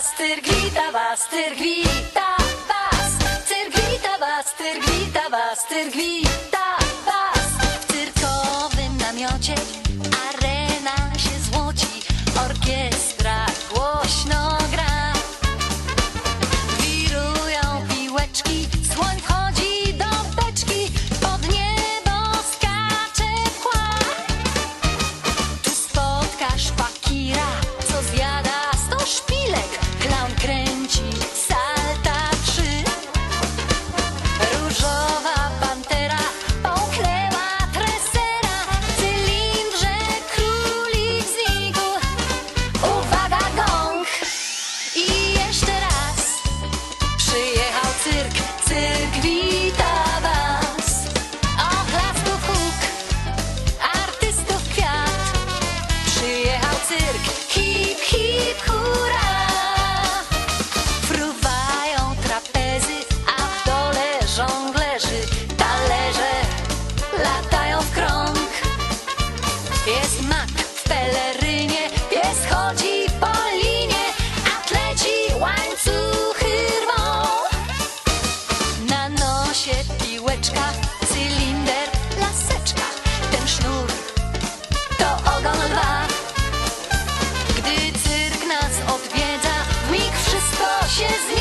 vas, tyrglita vas, tyrglita vas, tyrglita was, tyrglita was, tyrglita was. W cyrkowym namiocie się piłeczka, cylinder, laseczka. Ten sznur to ogon lwa. Gdy cyrk nas odwiedza, w mig wszystko się zmienia.